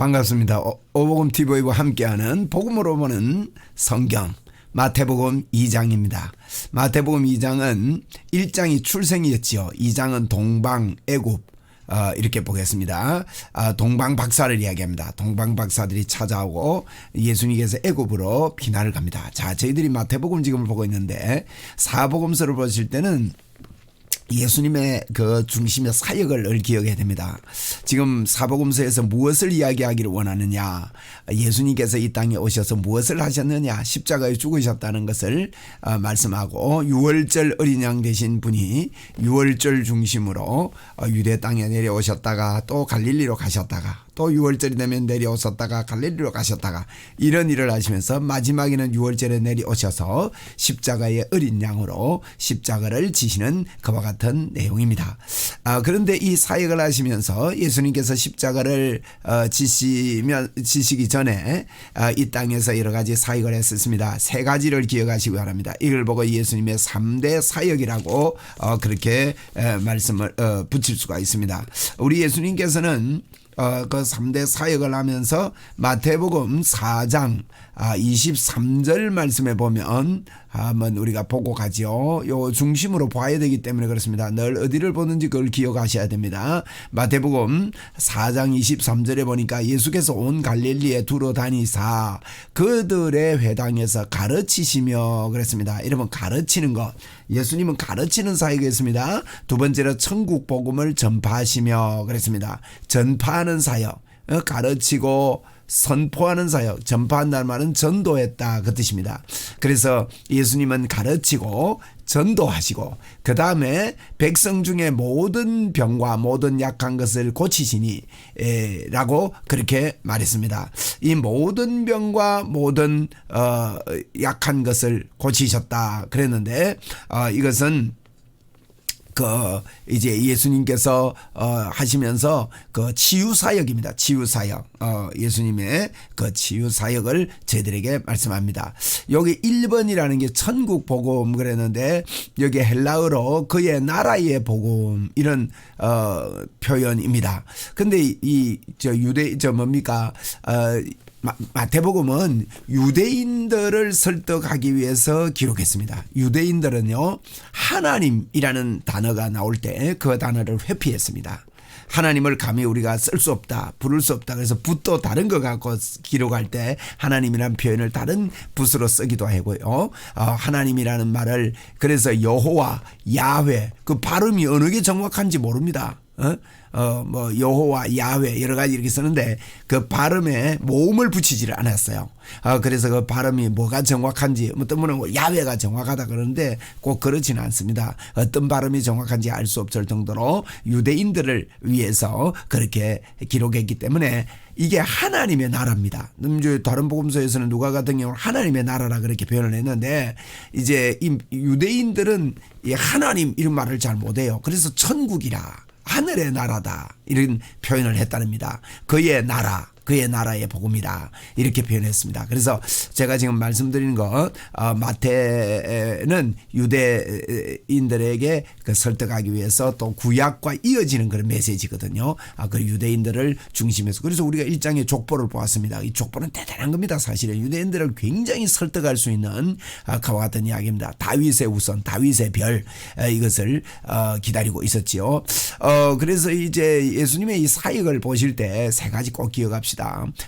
반갑습니다. 오- 오복음 TV와 함께하는 복음으로 보는 성경 마태복음 2장입니다. 마태복음 2장은 1장이 출생이었지요. 2장은 동방 애굽 어, 이렇게 보겠습니다. 아, 동방 박사를 이야기합니다. 동방 박사들이 찾아오고 예수님께서 애굽으로 피난을 갑니다. 자, 저희들이 마태복음 지금 보고 있는데 사복음서를 보실 때는 예수님의 그 중심의 사역을 기억해야 됩니다. 지금 사복음서에서 무엇을 이야기하기를 원하느냐? 예수님께서 이 땅에 오셔서 무엇을 하셨느냐? 십자가에 죽으셨다는 것을 어, 말씀하고 유월절 어린 양 되신 분이 유월절 중심으로 어, 유대 땅에 내려오셨다가 또 갈릴리로 가셨다가 또 유월절이 되면 내려오셨다가 갈릴리로 가셨다가 이런 일을 하시면서 마지막에는 유월절에 내려오셔서 십자가의 어린 양으로 십자가를 지시는 그와 같은 내용입니다. 아, 그런데 이 사역을 하시면서 예수님께서 십자가를 어, 지시면 지시기 전에 아, 이 땅에서 여러 가지 사역을 했었습니다. 세 가지를 기억하시기 바랍니다. 이걸 보고 예수님의 3대 사역이라고 어, 그렇게 에, 말씀을 어, 붙일 수가 있습니다. 우리 예수님께서는 어, 그 3대 사역을 하면서 마태복음 4장 아, 23절 말씀에 보면 한번 우리가 보고 가지요. 요 중심으로 봐야 되기 때문에 그렇습니다. 늘 어디를 보는지 그걸 기억하셔야 됩니다. 마태복음 4장 23절에 보니까 예수께서 온 갈릴리에 두루 다니사 그들의 회당에서 가르치시며 그랬습니다. 이러면 가르치는 것. 예수님은 가르치는 사역이었습니다. 두 번째로 천국 복음을 전파하시며 그랬습니다. 전파하는 사역. 어, 가르치고 선포하는 사역, 전파한다는 말은 전도했다 그 뜻입니다. 그래서 예수님은 가르치고 전도하시고 그 다음에 백성 중에 모든 병과 모든 약한 것을 고치시니 에, 라고 그렇게 말했습니다. 이 모든 병과 모든 어, 약한 것을 고치셨다 그랬는데 어, 이것은 그 이제 예수님께서 어 하시면서 그 치유 사역입니다. 치유 사역. 어 예수님의 그 치유 사역을 저희들에게 말씀합니다. 여기 1번이라는 게 천국 복음 그랬는데 여기 헬라어로 그의 나라의 복음 이런 어 표현입니다. 근데 이 저 유대 저 뭡니까? 어 마, 마태복음은 유대인들을 설득하기 위해서 기록했습니다. 유대인들은요, 하나님이라는 단어가 나올 때 그 단어를 회피했습니다. 하나님을 감히 우리가 쓸 수 없다, 부를 수 없다. 그래서 붓도 다른 거 갖고 기록할 때 하나님이라는 표현을 다른 붓으로 쓰기도 하고요. 어, 하나님이라는 말을 그래서 여호와, 야훼 그 발음이 어느 게 정확한지 모릅니다. 어? 어, 뭐, 여호와, 야훼, 여러 가지 이렇게 쓰는데 그 발음에 모음을 붙이지를 않았어요. 어, 그래서 그 발음이 뭐가 정확한지, 뭐 어떤 분은 뭐 야훼가 정확하다 그러는데 꼭 그렇지는 않습니다. 어떤 발음이 정확한지 알 수 없을 정도로 유대인들을 위해서 그렇게 기록했기 때문에 이게 하나님의 나라입니다. 다른 복음서에서는 누가 같은 경우는 하나님의 나라라 그렇게 표현을 했는데 이제 이 유대인들은 이 하나님 이런 말을 잘 못해요. 그래서 천국이라. 하늘의 나라다 이런 표현을 했다는니다. 그의 나라 그의 나라의 복음이다 이렇게 표현했습니다. 그래서 제가 지금 말씀드리는 것 어, 마태는 유대인들에게 그 설득하기 위해서 또 구약과 이어지는 그런 메시지거든요. 아, 그 유대인들을 중심해서 그래서 우리가 일장의 족보를 보았습니다. 이 족보는 대단한 겁니다. 사실은 유대인들을 굉장히 설득할 수 있는 아, 그와 같은 이야기입니다. 다윗의 우선, 다윗의 별 이것을 어, 기다리고 있었지요. 어, 그래서 이제 예수님의 이 사역을 보실 때 세 가지 꼭 기억합시다.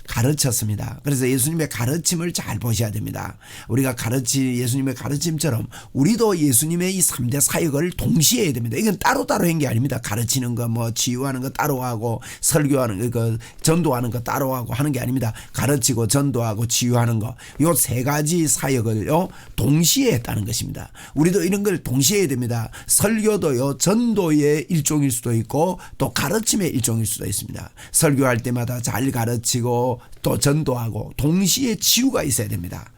가르쳤습니다. 그래서 예수님의 가르침을 잘 보셔야 됩니다. 우리가 가르치 예수님의 가르침처럼 우리도 예수님의 이 3대 사역을 동시에 해야 됩니다. 이건 따로따로 한 게 아닙니다. 가르치는 거 뭐 치유하는 거 따로 하고 설교하는 거그 전도하는 거 따로 하고 하는 게 아닙니다. 가르치고 전도하고 치유하는 거 요 세 가지 사역을요 동시에 했다는 것입니다. 우리도 이런 걸 동시에 해야 됩니다. 설교도요 전도의 일종일 수도 있고 또 가르침의 일종일 수도 있습니다. 설교할 때마다 잘 가르 치고 또 전도하고 동시에 치유가 있어야 됩니다.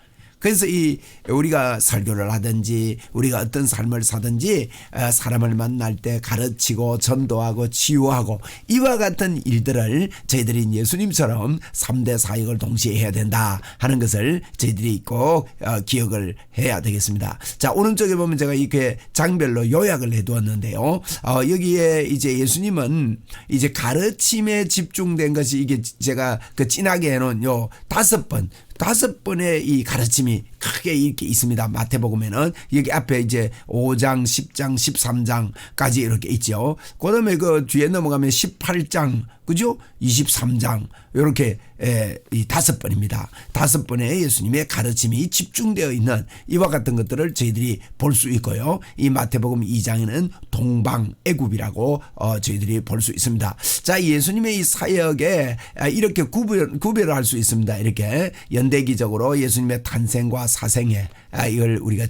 그래서 이 우리가 설교를 하든지 우리가 어떤 삶을 사든지 어, 사람을 만날 때 가르치고 전도하고 치유하고 이와 같은 일들을 저희들이 예수님처럼 3대 사역을 동시에 해야 된다 하는 것을 저희들이 꼭 어, 기억을 해야 되겠습니다. 자, 오른쪽에 보면 제가 이렇게 장별로 요약을 해 두었는데요. 어, 여기에 이제 예수님은 이제 가르침에 집중된 것이 이게 제가 그 진하게 해놓은 요 다섯 번 다섯 번의 이 가르침이 크게 이렇게 있습니다. 마태복음에는 여기 앞에 이제 5장, 10장, 13장까지 이렇게 있죠. 그다음에 그 뒤에 넘어가면 18장, 그죠? 23장 이렇게 에, 이 다섯 번입니다. 다섯 번의 예수님의 가르침이 집중되어 있는 이와 같은 것들을 저희들이 볼 수 있고요. 이 마태복음 2장에는 동방 애굽이라고 어, 저희들이 볼 수 있습니다. 자, 예수님의 이 사역에 아, 이렇게 구별 구별을 할수 있습니다. 이렇게 연대기적으로 예수님의 탄생과 사생애 아, 이걸 우리가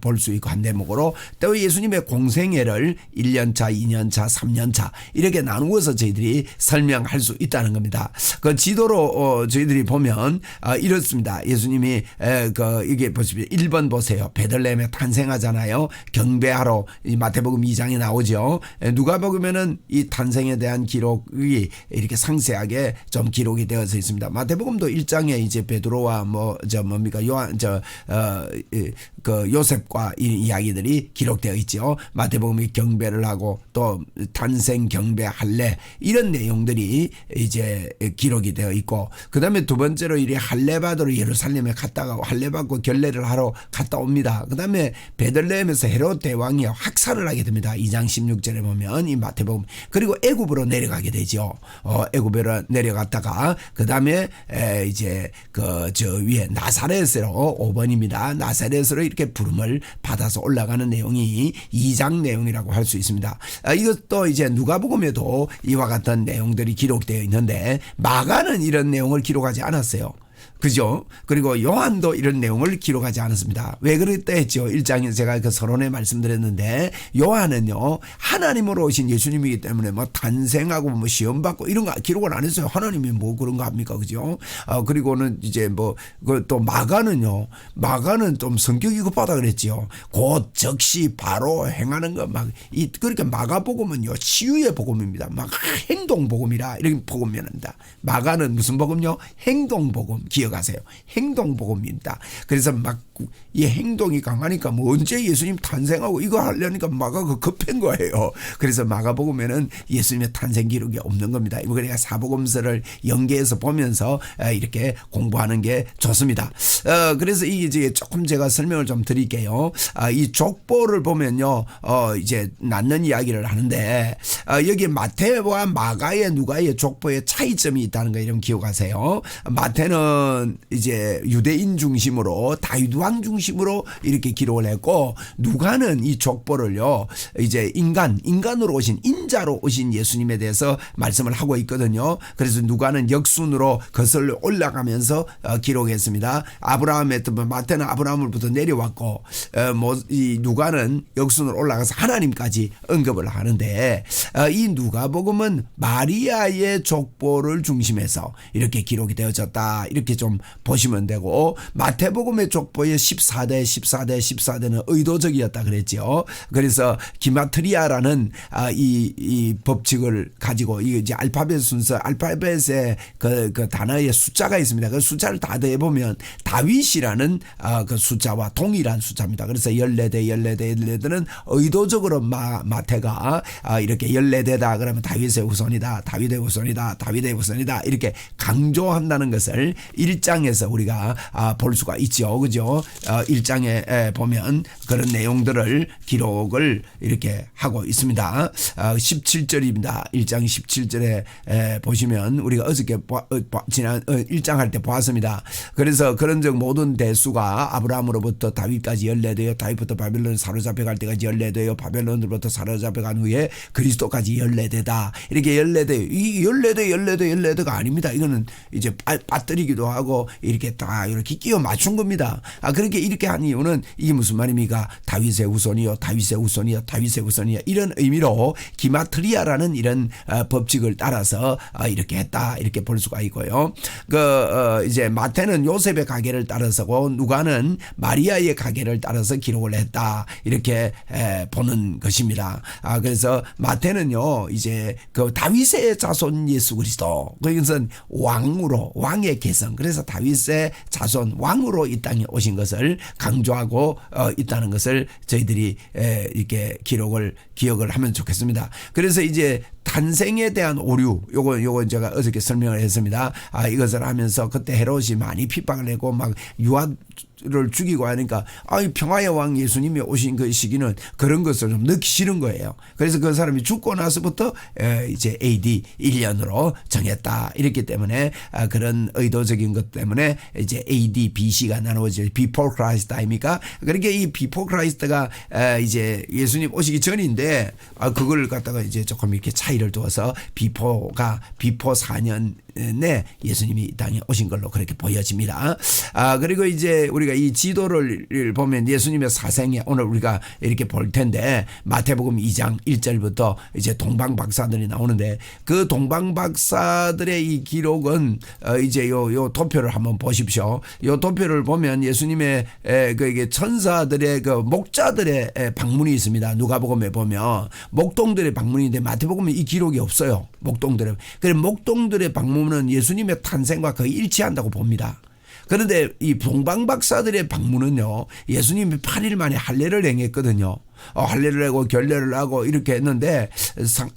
볼 수 있고 한 대목으로 또 예수님의 공생애를 1년차, 2년차, 3년차 이렇게 나누어서 저희들이 설명할 수 있다는 겁니다. 그 지도로 어, 저희들이 보면 어, 이렇습니다. 예수님이 에, 그 이게 보십시오. 1번 보세요. 베들레헴에 탄생하잖아요. 경배하러 이 마태복음 2장에 나오죠. 에, 누가 보면은 이 탄생에 대한 기록이 이렇게 상세하게 좀 기록이 되어서 있습니다. 마태복음도 1장에 이제 베드로와 뭐 저 뭡니까 요한 저 어, 그 요셉과 이 이야기들이 기록되어 있죠. 마태복음이 경배를 하고 또 탄생 경배 할례 이런 내용들이 이제 기록이 되어 있고 그다음에 두 번째로 이리 할례 받으러 예루살렘에 갔다가 할례 받고 결례를 하러 갔다 옵니다. 그다음에 베들레헴에서 헤롯 대왕이 학살을 하게 됩니다. 2장 16절에 보면 이 마태복음 그리고 애굽으로 내려가게 되죠. 어 애굽으로 내려갔다가 그다음에 에 이제 그 저 위에 나사렛 으로 5번입니다. 나사렛으로 이렇게 부름을 받아서 올라가는 내용이 2장 내용이라고 할 수 있습니다. 아, 이것도 이제 누가복음에도 이와 같은 내용들이 기록되어 있는데 마가는 이런 내용을 기록하지 않았어요. 그죠? 그리고 요한도 이런 내용을 기록하지 않았습니다. 왜 그랬다 했죠? 1장에 제가 그 서론에 말씀드렸는데 요한은요, 하나님으로 오신 예수님이기 때문에 뭐 탄생하고 뭐 시험 받고 이런 거 기록을 안 했어요. 하나님이 뭐 그런 거 합니까? 그죠? 어, 그리고는 이제 뭐, 그또 마가는요, 마가는 좀 성격이 급하다 그랬지요. 곧 즉시 바로 행하는 거 막, 이, 그러니까 마가 복음은요, 치유의 복음입니다. 막 행동 복음이라 이렇게 복음면한다. 마가는 무슨 복음요? 행동 복음. 기억 기억하세요. 행동복음입니다. 그래서 막 이 행동이 강하니까 뭐 언제 예수님 탄생하고 이거 하려니까 마가가 급한 거예요. 그래서 마가복음에는 예수님의 탄생 기록이 없는 겁니다. 그러니까 사복음서를 연계해서 보면서 이렇게 공부하는 게 좋습니다. 어, 그래서 이게 조금 제가 설명을 좀 드릴게요. 아, 이 족보를 보면요, 어, 이제 낳는 이야기를 하는데 어, 여기 마태와 마가의 누가의 족보의 차이점이 있다는 거 이런 기억하세요. 마태는 이제 유대인 중심으로 다윗 왕 중심으로 이렇게 기록을 했고 누가는 이 족보를요 이제 인간 인간으로 오신 인자로 오신 예수님에 대해서 말씀을 하고 있거든요. 그래서 누가는 역순으로 거슬러 올라가면서 어, 기록했습니다. 아브라함의 또 마태는 아브라함으로부터 내려왔고 어, 뭐 이 누가는 역순으로 올라가서 하나님까지 언급을 하는데 어, 이 누가복음은 마리아의 족보를 중심해서 이렇게 기록이 되어졌다 이렇게 좀 보시면 되고 마태복음의 족보의 14대 14대 14대는 의도적이었다 그랬죠. 그래서 기마트리아라는 아, 이, 이 법칙을 가지고 이 이제 알파벳 순서 알파벳의 그, 그 단어의 숫자가 있습니다. 그 숫자를 다 더해 보면 다윗이라는 아, 그 숫자와 동일한 숫자입니다. 그래서 14대 14대 14대는 의도적으로 마, 마태가 아, 이렇게 14대다 그러면 다윗의 후손이다. 다윗의 후손이다. 다윗의 후손이다. 이렇게 강조한다는 것을 1장에서 우리가 아, 볼 수가 있죠. 그죠? 어, 1장에 보면 그런 내용들을 기록을 이렇게 하고 있습니다. 어, 17절입니다. 1장 17절에 보시면 우리가 어저께 어, 지난 1장 할 때 보았습니다. 그래서 그런즉 모든 대수가 아브라함으로부터 다윗까지 열례되어 다윗부터 바벨론 사로잡혀 갈 때까지 열례되어 바벨론으로부터 사로잡혀 간 후에 그리스도까지 열례되다. 이렇게 열례되 이 열례되 열례되 열례되가 아닙니다. 이거는 이제 빠뜨리기도 기도 하고 이렇게 다 이렇게 끼워 맞춘 겁니다. 아 그렇게 이렇게 한 이유는 이게 무슨 말입니까? 다윗의 후손이요, 다윗의 후손이요, 다윗의 후손이요 이런 의미로 기마트리아라는 이런 어, 법칙을 따라서 어, 이렇게 했다 이렇게 볼 수가 있고요. 그 어, 이제 마태는 요셉의 가계를 따라서고 누가는 마리아의 가계를 따라서 기록을 했다 이렇게 에, 보는 것입니다. 아 그래서 마태는요 이제 그 다윗의 자손 예수 그리스도 그것은 왕으로 왕의 계성 그래서 다윗의 자손 왕으로 이 땅에 오신 것을 강조하고 어, 있다는 것을 저희들이 에, 이렇게 기록을 기억을 하면 좋겠습니다. 그래서 이제 탄생에 대한 오류 요거 요거 제가 어저께 설명을 했습니다. 아 이것을 하면서 그때 헤롯이 많이 핍박을 내고 막 유아 를 죽이고 하니까 아이 평화의 왕 예수님이 오신 그 시기는 그런 것을 좀 넣기 싫은 거예요. 그래서 그 사람이 죽고 나서부터 이제 AD 1년으로 정했다. 이랬기 때문에 아, 그런 의도적인 것 때문에 이제 AD BC가 나누어져 Before Christ 아닙니까? 그러니까 이 Before Christ가 이제 예수님 오시기 전인데 아, 그걸 갖다가 이제 조금 이렇게 차이를 두어서 Before가 Before 4년 네, 예수님이 이 땅에 오신 걸로 그렇게 보여집니다. 아, 그리고 이제 우리가 이 지도를 보면 예수님의 사생에 오늘 우리가 이렇게 볼 텐데 마태복음 2장 1절부터 이제 동방 박사들이 나오는데 그 동방 박사들의 이 기록은 어 이제 요, 요 도표를 한번 보십시오. 요 도표를 보면 예수님의 그 이게 천사들의 그 목자들의 방문이 있습니다. 누가복음에 보면 목동들의 방문인데 마태복음에 이 기록이 없어요. 목동들의. 그래 목동들의 방문 방문은 예수님의 탄생과 거의 일치한다고 봅니다. 그런데 이 동방 박사들의 방문은요, 예수님이 8일 만에 할례를 행했거든요. 어, 할례를 하고 결례를 하고 이렇게 했는데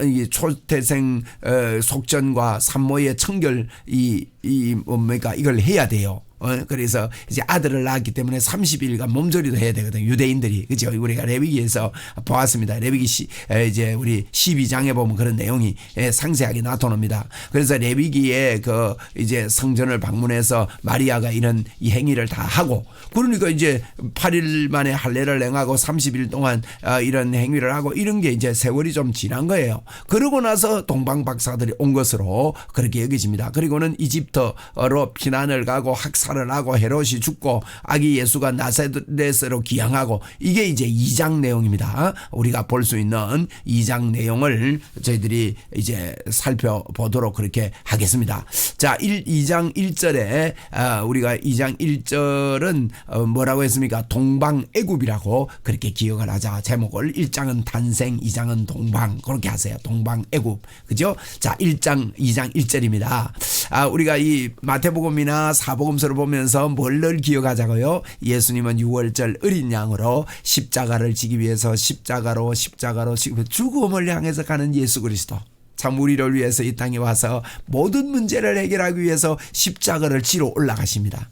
이 초태생 어, 속전과 산모의 청결 이, 이 뭡니까 이걸 해야 돼요. 어, 그래서 이제 아들을 낳았기 때문에 30일간 몸조리도 해야 되거든요. 유대인들이. 그죠? 우리가 레위기에서 보았습니다. 레위기 시, 이제 우리 12장에 보면 그런 내용이 상세하게 나타납니다. 그래서 레위기에 그 이제 성전을 방문해서 마리아가 이런 이 행위를 다 하고 그러니까 이제 8일 만에 할례를 행하고 30일 동안 어, 이런 행위를 하고 이런 게 이제 세월이 좀 지난 거예요. 그러고 나서 동방 박사들이 온 것으로 그렇게 여겨집니다. 그리고는 이집트로 피난을 가고 학살 살을 하고 헤롯이 죽고 아기 예수가 나사렛으로 기양하고 이게 이제 2장 내용입니다. 우리가 볼 수 있는 2장 내용을 저희들이 이제 살펴보도록 그렇게 하겠습니다. 자, 1, 2장 1절에 아, 우리가 2장 1절은 어, 뭐라고 했습니까? 동방 애굽이라고 그렇게 기억을 하자. 제목을 1장은 탄생, 2장은 동방 그렇게 하세요. 동방 애굽. 그죠? 자, 1장, 2장 1절입니다. 아, 우리가 이 마태복음이나 사복음서를 보면서 뭘 늘 기억하자고요. 예수님은 6월절 어린 양으로 십자가를 지기 위해서 십자가로 십자가로 죽음을 향해서 가는 예수 그리스도. 참 우리를 위해서 이 땅에 와서 모든 문제를 해결하기 위해서 십자가를 지러 올라가십니다.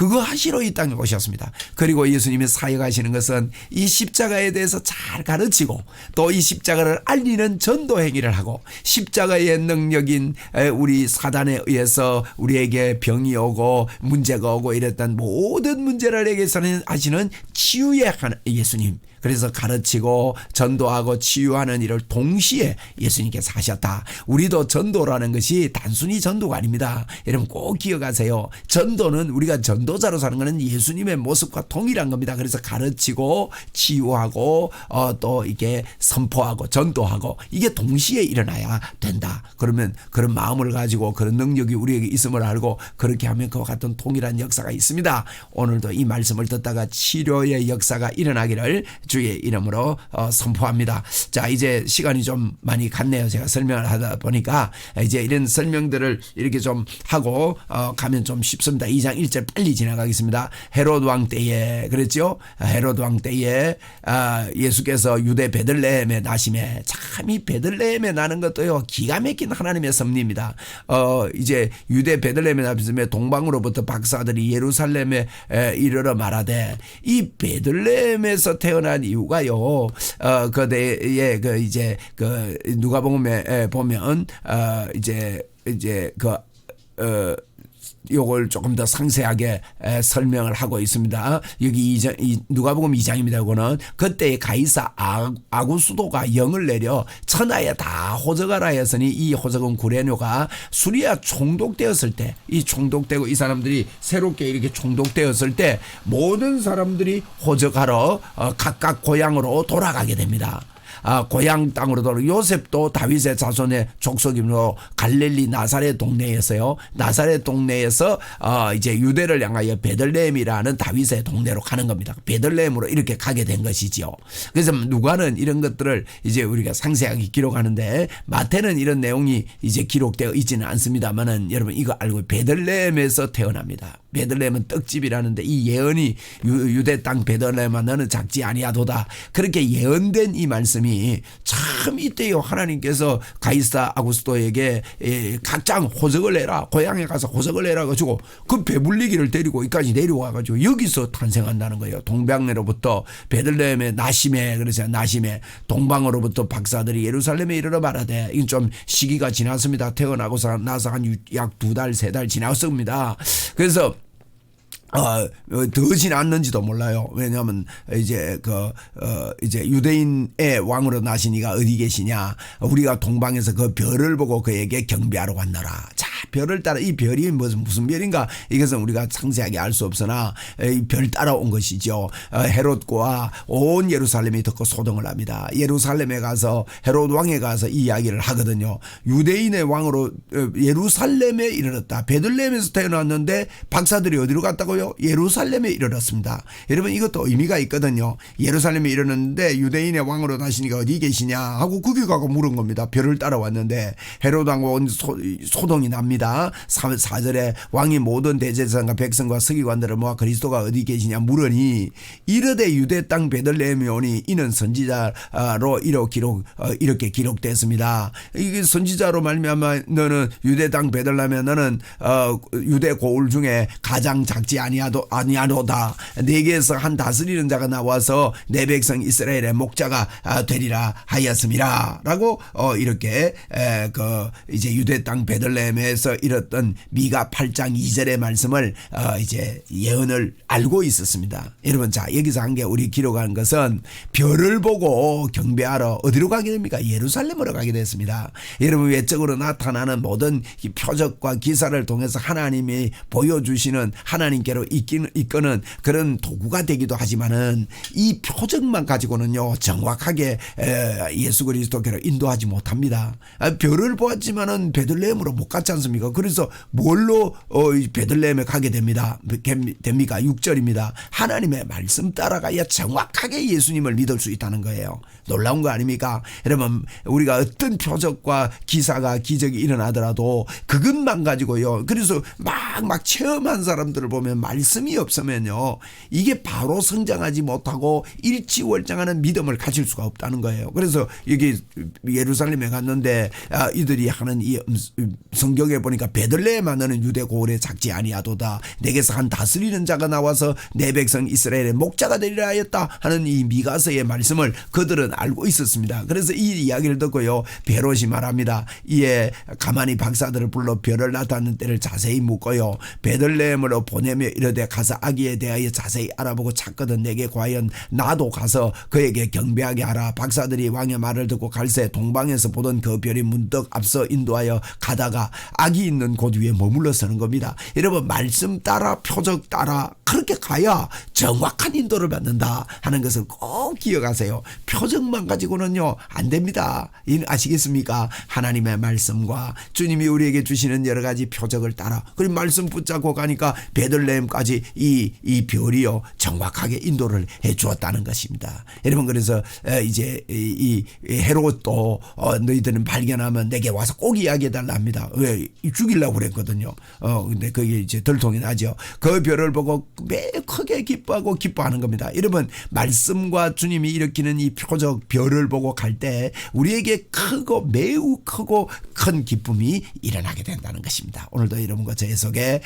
그거 하시러 이 땅에 오셨습니다. 그리고 예수님이 사역하시는 것은 이 십자가에 대해서 잘 가르치고 또 이 십자가를 알리는 전도 행위를 하고 십자가의 능력인 우리 사단에 의해서 우리에게 병이 오고 문제가 오고 이랬던 모든 문제를 해결하시는 하시는 치유의 예수님 그래서 가르치고 전도하고 치유하는 일을 동시에 예수님께서 하셨다. 우리도 전도라는 것이 단순히 전도가 아닙니다. 여러분 꼭 기억하세요. 전도는 우리가 전도자로 사는 것은 예수님의 모습과 동일한 겁니다. 그래서 가르치고 치유하고 어, 또 이게 선포하고 전도하고 이게 동시에 일어나야 된다. 그러면 그런 마음을 가지고 그런 능력이 우리에게 있음을 알고 그렇게 하면 그와 같은 동일한 역사가 있습니다. 오늘도 이 말씀을 듣다가 치료의 역사가 일어나기를 주의 이름으로 어, 선포합니다. 자, 이제 시간이 좀 많이 갔네요. 제가 설명을 하다 보니까 이제 이런 설명들을 이렇게 좀 하고 어, 가면 좀 쉽습니다. 2장 1절 빨리 지나가겠습니다. 헤롯 왕 때에 그랬죠? 헤롯 왕 때에 아, 예수께서 유대 베들레헴에 나심에 참이 베들레헴에 나는 것도요 기가 막힌 하나님의 섭리입니다. 어, 이제 유대 베들레헴에 나심에 동방으로부터 박사들이 예루살렘에 이르러 말하되 이 베들레헴에서 태어난 중요한 이유가요. 어, 그대의 그 이제 그 누가복음에 보면 어 이제 이제 그 어, 요걸 조금 더 상세하게 에, 설명을 하고 있습니다. 여기 이장, 이 누가복음 2장입니다. 이거는 그때 가이사 아, 아구수도가 영을 내려 천하에 다 호적하라 했으니 이 호적은 구레뇨가 수리아 총독되었을 때 이 총독되고 이 사람들이 새롭게 이렇게 총독되었을 때 모든 사람들이 호적하러 어, 각각 고향으로 돌아가게 됩니다. 아, 고향 땅으로 돌아 요셉도 다윗의 자손의 족속이므로 갈릴리 나사렛 동네에서요. 나사렛 동네에서 어, 이제 유대를 향하여 베들레헴이라는 다윗의 동네로 가는 겁니다. 베들레헴으로 이렇게 가게 된 것이지요. 그래서 누가는 이런 것들을 이제 우리가 상세하게 기록하는데 마태는 이런 내용이 이제 기록되어 있지는 않습니다만은 여러분 이거 알고 베들레헴에서 태어납니다. 베들레헴은 떡집이라는데 이 예언이 유, 대땅 베들레헴아 너는 작지 아니하도다. 그렇게 예언된 이 말씀이 참 이때요 하나님께서 가이사 아구스토에게 예, 각장 호적을 내라 고향에 가서 호적을 내라 가지고 그 배불리기를 데리고 여기까지 내려와 가지고 여기서 탄생한다는 거예요. 동방내로부터 베들레헴의 나심에 그래서 나심에 동방으로부터 박사들이 예루살렘에 이르러 말하되 이건 좀 시기가 지났습니다. 태어나고서 나서 한 약 두 달세달 지났습니다. 그래서 어, 더 지났는지도 몰라요. 왜냐하면 이제 그, 어, 이제 유대인의 왕으로 나시니가 어디 계시냐. 우리가 동방에서 그 별을 보고 그에게 경배하러 왔노라. 자, 별을 따라 이 별이 무슨, 무슨 별인가 이것은 우리가 상세하게 알 수 없으나 이 별 따라온 것이죠. 어, 헤롯과 온 예루살렘이 듣고 소동을 합니다. 예루살렘에 가서 헤롯 왕에 가서 이 이야기를 하거든요. 유대인의 왕으로 어, 예루살렘에 이르렀다. 베들레헴에서 태어났는데 박사들이 어디로 갔다고요? 있고요. 예루살렘에 이르렀습니다. 여러분 이것도 의미가 있거든요. 예루살렘에 이르렀는데 유대인의 왕으로 나시니까 어디 계시냐 하고 거기 가고 물은 겁니다. 별을 따라왔는데 헤로당과 온 소 동이 납니다. 4절에 왕이 모든 대제사장과 백성과 서기관들을 모아 그리스도가 어디 계시냐 물으니 이르되 유대 땅 베들레헴이 오니 이는 선지자로 이렇게 기록 어, 이렇게 기록됐습니다. 이게 선지자로 말미암아 너는 유대 땅 베들레헴에 너는 어, 유대 고울 중에 가장 작지 않 아니하도 아니하노다 내게서 한 다스리는 자가 나와서 내 백성 이스라엘의 목자가 아, 되리라 하였음이라라고 어 이렇게 그 이제 유대 땅 베들레헴에서 이뤘던 미가 8장 2절의 말씀을 어 이제 예언을 알고 있었습니다. 여러분 자 여기서 한 게 우리 기록한 것은 별을 보고 경배하러 어디로 가게 됩니까? 예루살렘으로 가게 됐습니다. 여러분 외적으로 나타나는 모든 표적과 기사를 통해서 하나님이 보여주시는 하나님께로 대로 이끄는 그런 도구가 되기도 하지만은 이 표적만 가지고는요 정확하게 예수 그리스도께로 인도하지 못합니다. 아, 별을 보았지만은 베들레헴으로 못 갔지 않습니까? 그래서 뭘로 어, 베들레헴에 가게 됩니다. 됩니까? 6절입니다. 하나님의 말씀 따라가야 정확하게 예수님을 믿을 수 있다는 거예요. 놀라운 거 아닙니까? 여러분 우리가 어떤 표적과 기사가 기적이 일어나더라도 그것만 가지고요. 그래서 막 막 체험한 사람들을 보면 말씀이 없으면요. 이게 바로 성장하지 못하고 일치월장하는 믿음을 가질 수가 없다는 거예요. 그래서 여기 예루살렘에 갔는데 아, 이들이 하는 이 음, 성경에 보니까 베들레헴 하는 유대 고을에 작지 아니하도다. 내게서 한 다스리는 자가 나와서 내 백성 이스라엘의 목자가 되리라 하였다 하는 이 미가서의 말씀을 그들은 알고 있었습니다. 그래서 이 이야기를 듣고요. 베롯이 말합니다. 이에 가만히 박사들을 불러 별을 나타낸 때를 자세히 묻고요. 베들레헴으로 보내며 이르되 가서 아기에 대하여 자세히 알아보고 찾거든 내게 과연 나도 가서 그에게 경배하게 하라. 박사들이 왕의 말을 듣고 갈새 동방에서 보던 그 별이 문득 앞서 인도하여 가다가 아기 있는 곳 위에 머물러 서는 겁니다. 여러분 말씀 따라 표적 따라 그렇게 가야 정확한 인도를 받는다 하는 것을 꼭 기억하세요 표적만 가지고는요 안 됩니다 아시겠습니까 하나님의 말씀과 주님이 우리에게 주시는 여러 가지 표적을 따라 그리고 말씀 붙잡고 가니까 베들레헴 베들레까지 이, 이 별이요 정확하게 인도를 해 주었다는 것입니다. 여러분 그래서 이제 이 헤롯도 어, 너희들은 발견하면 내게 와서 꼭 이야기해 달라 합니다. 왜 죽이려고 그랬거든요. 어 근데 그게 이제 덜통이 나죠. 그 별을 보고 매우 크게 기뻐하고 기뻐하는 겁니다. 여러분 말씀과 주님이 일으키는 이 표적 별을 보고 갈 때 우리에게 크고 매우 크고 큰 기쁨이 일어나게 된다는 것입니다. 오늘도 여러분과 저의 속에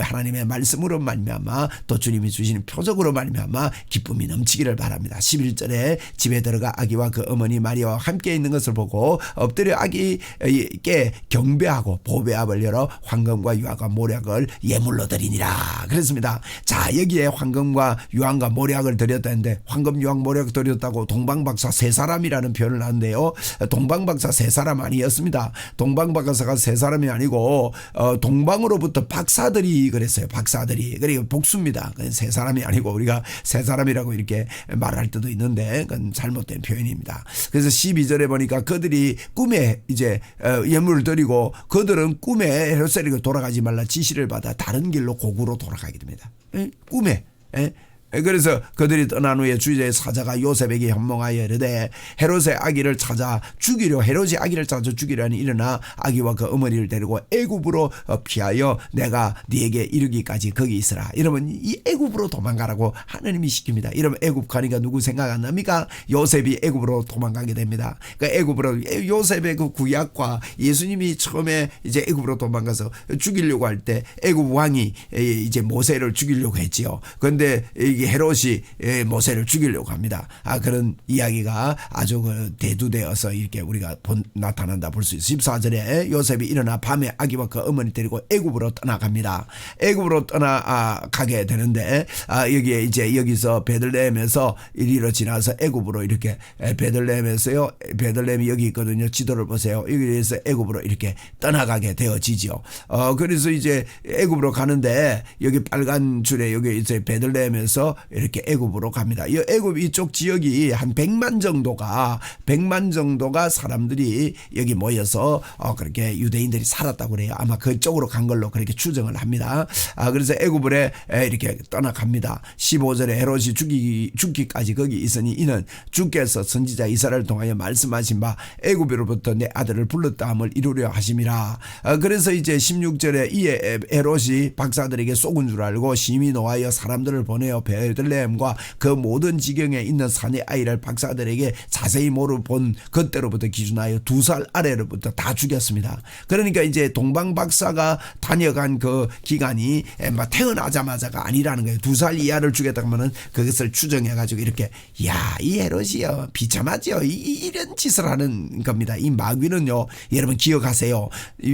하나님의 말씀으로 말미암아 또 주님이 주시는 표적으로 말미암아 기쁨이 넘치기를 바랍니다. 11절에 집에 들어가 아기와 그 어머니 마리아와 함께 있는 것을 보고 엎드려 아기께 경배하고 보배압을 열어 황금과 유화과 모략을 예물로 드리니라 그랬습니다. 자 여기에 황금과 유황과 모략을 드렸다는데 황금 유황 모략 드렸다고 동방박사 세 사람이라는 표현을 하는데요. 동방박사 세 사람 아니었습니다. 동방박사가 세 사람이 아니고 어, 동방으로부터 박사들이 그랬어요. 박사들이 그리고 복수입니다. 세 사람이 아니고 우리가 세 사람이라고 이렇게 말할 때도 있는데 그건 잘못된 표현입니다. 그래서 12절에 보니까 그들이 꿈에 이제 어, 예물을 드리고 그들은 꿈에 헤롯세리가 돌아가지 말라 지시를 받아 다른 길로 고구로 돌아가게 됩니다. 꿈에. 그래서 그들이 떠난 후에 주제의 사자가 요셉에게 현몽하여 이르되 헤롯의 아기를 찾아 죽이려 헤롯이 아기를 찾아 죽이려니 일어나 아기와 그 어머니를 데리고 애굽으로 피하여 내가 네게 이르기까지 거기 있으라. 여러분 이 애굽으로 도망가라고 하나님이 시킵니다. 이러면 애굽 가니까 누구 생각 안 납니까? 요셉이 애굽으로 도망가게 됩니다. 그 애굽으로 요셉의 그 구약과 예수님이 처음에 이제 애굽으로 도망가서 죽이려고 할 때 애굽 왕이 이제 모세를 죽이려고 했지요. 그런데 이게 이 헤롯이 예, 모세를 죽이려고 합니다. 아 그런 이야기가 아주 그 대두되어서 이렇게 우리가 본, 나타난다 볼 수 있어요. 14절에 요셉이 일어나 밤에 아기와 그 어머니 데리고 애굽으로 떠나갑니다. 애굽으로 떠나가게 아, 되는데 아 여기에 이제 여기서 베들레헴에서 이리로 지나서 애굽으로 이렇게 베들레헴에서요. 베들레헴이 여기 있거든요. 지도를 보세요. 여기에서 애굽으로 이렇게 떠나가게 되어지죠. 어 그래서 이제 애굽으로 가는데 여기 빨간 줄에 여기 이제 베들레헴에서 이렇게 애굽으로 갑니다. 이 애굽 이쪽 지역이 한 100만 정도가 100만 정도가 사람들이 여기 모여서 어 그렇게 유대인들이 살았다고 그래요. 아마 그쪽으로 간 걸로 그렇게 추정을 합니다. 아 그래서 애굽에 이렇게 떠나갑니다. 15절에 헤롯이 죽기 죽기까지 거기 있으니 이는 주께서 선지자 이사를 통하여 말씀하신 바 애굽으로부터 내 아들을 불렀다함을 이루려 하심이라. 아 그래서 이제 16절에 이에 헤롯이 박사들에게 쏘은 줄 알고 심히 노하여 사람들을 보내어 베들레헴과 그 모든 지경에 있는 사내 아이를 박사들에게 자세히 모르본 그때로부터 기준하여 두 살 아래로부터 다 죽였습니다. 그러니까 이제 동방 박사가 다녀간 그 기간이 태어나자마자가 아니라는 거예요. 두 살 이하를 죽였다 하면은 그것을 추정해 가지고 이렇게 야 이 헤롯이요 비참하죠. 이, 런 짓을 하는 겁니다. 이 마귀는요 여러분 기억하세요.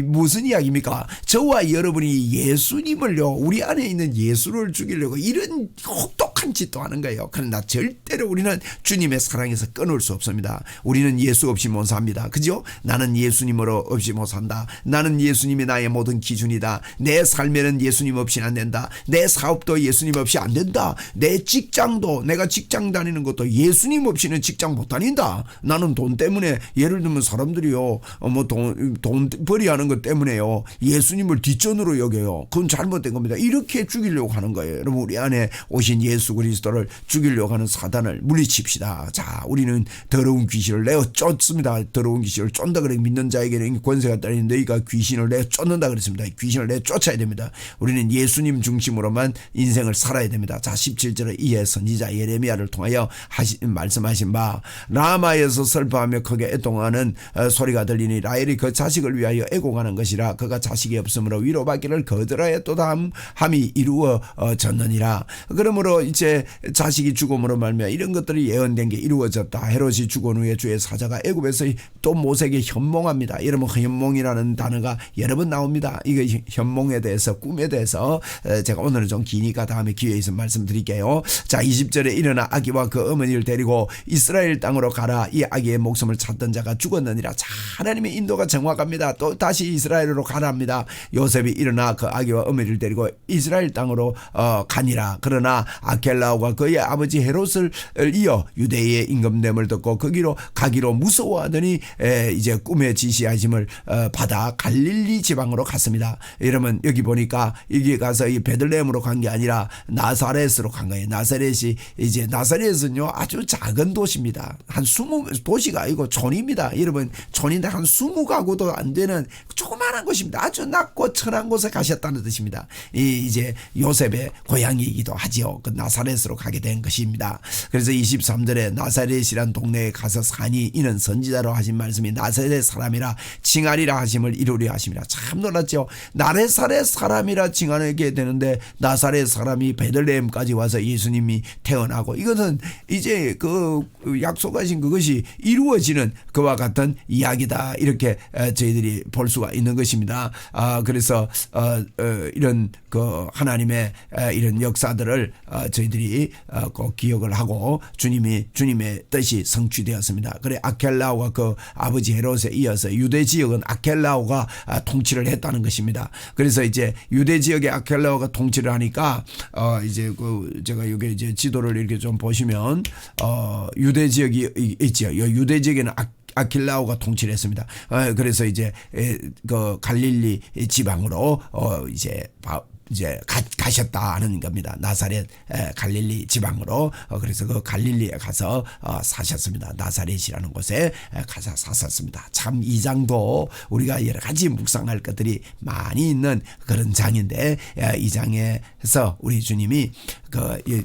무슨 이야기입니까? 저와 여러분이 예수님을요 우리 안에 있는 예수를 죽이려고 이런 혹 독한 짓도 하는 거예요. 그러나 절대로 우리는 주님의 사랑에서 끊을 수 없습니다. 우리는 예수 없이 못 삽니다. 그죠? 나는 예수님으로 없이 못 산다. 나는 예수님이 나의 모든 기준이다. 내 삶에는 예수님 없이는 안 된다. 내 사업도 예수님 없이 안 된다. 내 직장도 내가 직장 다니는 것도 예수님 없이는 직장 못 다닌다. 나는 돈 때문에 예를 들면 사람들이요. 어, 뭐돈 돈 벌이하는 것 때문에요. 예수님을 뒷전으로 여겨요. 그건 잘못된 겁니다. 이렇게 죽이려고 하는 거예요. 여러분 우리 안에 오신 예수 그리스도를 죽이려고 하는 사단을 물리칩시다. 자, 우리는 더러운 귀신을 내어 쫓습니다. 더러운 귀신을 쫓다 그래 믿는 자에게는 권세가 따르는 너희가 귀신을 내어 쫓는다 그랬습니다. 귀신을 내어 쫓아야 됩니다. 우리는 예수님 중심으로만 인생을 살아야 됩니다. 자, 17절에 이에 선지자 예레미야를 통하여 하신 말씀하신 바 라마에서 슬퍼하며 크게 애통하는 어, 소리가 들리니 라헬이 그 자식을 위하여 애고가는 것이라 그가 자식이 없으므로 위로받기를 거절하였도다 함이 이루어졌느니라. 그러므로 이제 자식이 죽음으로 말미암아 이런 것들이 예언된 게 이루어졌다. 헤롯이 죽은 후에 주의 사자가 애굽에서 또 모세에게 현몽합니다. 여러분 현몽이라는 단어가 여러 번 나옵니다. 이거 현몽에 대해서 꿈에 대해서 제가 오늘은 좀 기니까 다음에 기회에 있으면 말씀드릴게요. 자 20절에 일어나 아기와 그 어머니를 데리고 이스라엘 땅으로 가라. 이 아기의 목숨을 찾던 자가 죽었느니라. 자 하나님의 인도가 정확합니다. 또 다시 이스라엘로 가랍니다. 요셉이 일어나 그 아기와 어머니를 데리고 이스라엘 땅으로 어, 가니라. 그러나 아켈라오가 그의 아버지 헤롯을 이어 유대의 임금됨을 듣고 거기로 가기로 무서워하더니 에, 이제 꿈의 지시하심을 어, 받아 갈릴리 지방으로 갔습니다. 이러면 여기 보니까 여기 가서 이 베들레헴으로 간 게 아니라 나사렛으로 간 거예요. 나사렛이 이제 나사렛은요 아주 작은 도시입니다. 한 20 도시가 아니고 촌입니다. 여러분 촌인데 한 20가구도 안 되는 조그마한 곳입니다. 아주 낮고 천한 곳에 가셨다는 뜻입니다. 이 이제 요셉의 고향이기도 하지요. 그 나사렛으로 가게 된 것입니다. 그래서 23절에 나사렛이란 동네에 가서 사니 이는 선지자로 하신 말씀이 나사렛 사람이라 칭하리라 하심을 이루려 하십니다. 참 놀랐죠. 나레사렛 사람이라 칭하게 되는데 나사렛 사람이 베들레헴까지 와서 예수님이 태어나고 이것은 이제 그 약속하신 그것이 이루어지는 그와 같은 이야기다 이렇게 에, 저희들이 볼 수가 있는 것입니다. 아 그래서 어, 어, 이런 그 하나님의 에, 이런 역사들을 어, 저희들이 어, 꼭 기억을 하고 주님이 주님의 뜻이 성취되었습니다. 그래 아켈라오가 그 아버지 헤롯에 이어서 유대 지역은 아켈라오가 아, 통치를 했다는 것입니다. 그래서 이제 유대 지역에 아켈라오가 통치를 하니까 어 이제 그 제가 여기 이제 지도를 이렇게 좀 보시면 어 유대 지역이 이- 있죠. 이 유대 지역에는 아 아킬라오가 통치를 했습니다. 어, 그래서 이제 에, 그 갈릴리 지방으로 어 이제 바, 이제 가, 가셨다는 겁니다. 나사렛 에, 갈릴리 지방으로 어, 그래서 그 갈릴리에 가서 어, 사셨습니다. 나사렛이라는 곳에 에, 가서 사셨습니다. 참 이 장도 우리가 여러 가지 묵상할 것들이 많이 있는 그런 장인데 에, 이 장에서 우리 주님이 그 이,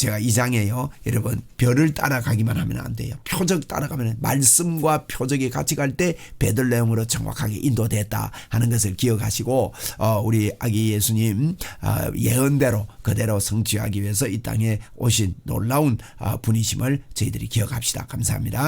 제가 이 장에요. 여러분 별을 따라가기만 하면 안 돼요. 표적 따라가면 말씀과 표적이 같이 갈 때 베들레헴으로 정확하게 인도됐다 하는 것을 기억하시고 어, 우리 아기 예수님 어, 예언대로 그대로 성취하기 위해서 이 땅에 오신 놀라운 어, 분이심을 저희들이 기억합시다. 감사합니다.